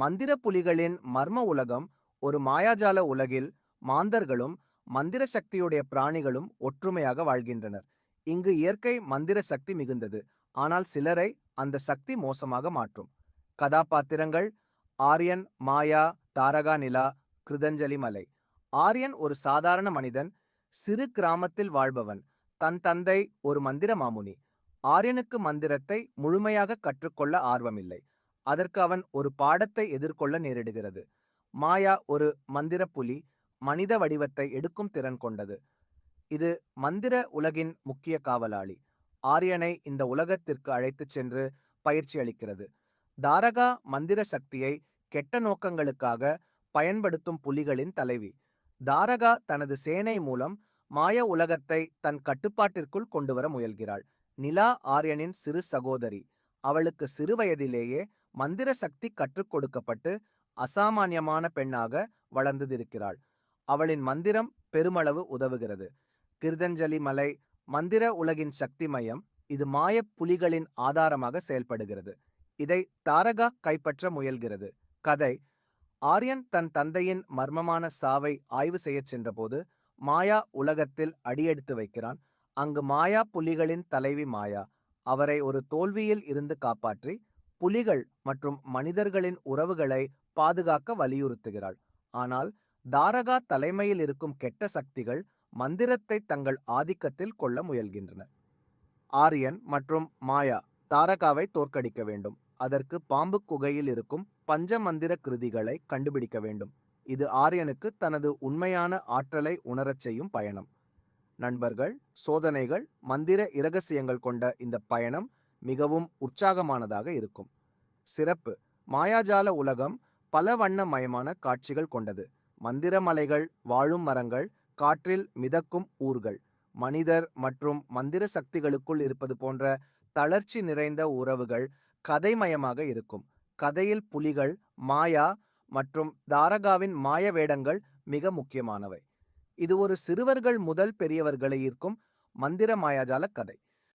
மந்திர புலிகளின் மர்ம உலகம் ஒரு மாயாஜால உலகில் மாந்தர்களும் மந்திர சக்தியுடைய பிராணிகளும் ஒற்றுமையாக வாழ்கின்றனர். இங்கு இயற்கை மந்திர சக்தி மிகுந்தது. ஆனால் சிலரை அந்த சக்தி மோசமாக மாற்றும். கதாபாத்திரங்கள் ஆரியன் மாயா தாரகா நிலா கிருதஞ்சலி மலை. ஆரியன் ஒரு சாதாரண மனிதன் சிறு கிராமத்தில் வாழ்பவன். தன் தந்தை ஒரு மந்திர மாமுனி. ஆரியனுக்கு மந்திரத்தை முழுமையாக கற்றுக்கொள்ள ஆர்வமில்லை. அதற்கு அவன் ஒரு பாடத்தை எதிர்கொள்ள நேரிடுகிறது. மாயா ஒரு மந்திர புலி மனித வடிவத்தை எடுக்கும் திறன் கொண்டது. இது மந்திர உலகின் முக்கிய காவலாளி. ஆரியனை இந்த உலகத்திற்கு அழைத்துச் சென்று பயிற்சி அளிக்கிறது. தாரகா மந்திர சக்தியை கெட்ட நோக்கங்களுக்காக பயன்படுத்தும் புலிகளின் தலைவி. தாரகா தனது சேனை மூலம் மாய உலகத்தை தன் கட்டுப்பாட்டிற்குள் கொண்டுவர முயல்கிறாள். நிலா ஆரியனின் சிறு சகோதரி. அவளுக்கு சிறு வயதிலேயே மந்திர சக்தி கற்றுக் கொடுக்கப்பட்டு அசாமானியமான பெண்ணாக வளர்ந்திருக்கிறாள். அவளின் மந்திரம் பெருமளவு உதவுகிறது. கிருதஞ்சலி மலை மந்திர உலகின் சக்தி மையம் இது மாயப் புலிகளின் ஆதாரமாக செயல்படுகிறது. இதை தாரகா கைப்பற்ற முயல்கிறது. கதை ஆரியன் தன் தந்தையின் மர்மமான சாவை ஆய்வு செய்யச் சென்றபோது மாயா உலகத்தில் அடியெடுத்து வைக்கிறான். அங்கு மாயா புலிகளின் தலைவி மாயா. அவரை ஒரு தோல்வியில் இருந்து காப்பாற்றி புலிகள் மற்றும் மனிதர்களின் உறவுகளை பாதுகாக்க வலியுறுத்துகிறாள். ஆனால் தாரகா தலைமையில் இருக்கும் கெட்ட சக்திகள் மந்திரத்தை தங்கள் ஆதிக்கத்தில் கொள்ள முயல்கின்றன. ஆரியன் மற்றும் மாயா தாரகாவை தோற்கடிக்க வேண்டும். அதற்கு பாம்பு குகையில் இருக்கும் பஞ்சமந்திர கிருதிகளை கண்டுபிடிக்க வேண்டும். இது ஆரியனுக்கு தனது உண்மையான ஆற்றலை உணரச் செய்யும் பயணம். நண்பர்கள் சோதனைகள் மந்திர இரகசியங்கள் கொண்ட இந்த பயணம் மிகவும் உற்சாகமானதாக இருக்கும். சிறப்பு. மாயாஜால உலகம் பல வண்ணமயமான காட்சிகள் கொண்டது. மந்திர மலைகள் வாழும் மரங்கள் காற்றில் மிதக்கும் ஊர்கள். மனிதர் மற்றும் மந்திர சக்திகளுக்குள் இருப்பது போன்ற தளர்ச்சி நிறைந்த உறவுகள் கதைமயமாக இருக்கும். கதையில் புலிகள் மாயா மற்றும் தாரகாவின் மாய வேடங்கள் மிக முக்கியமானவை. இது ஒரு சிறுவர்கள் முதல் பெரியவர்களை ஈர்க்கும் மந்திர மாயாஜால கதை.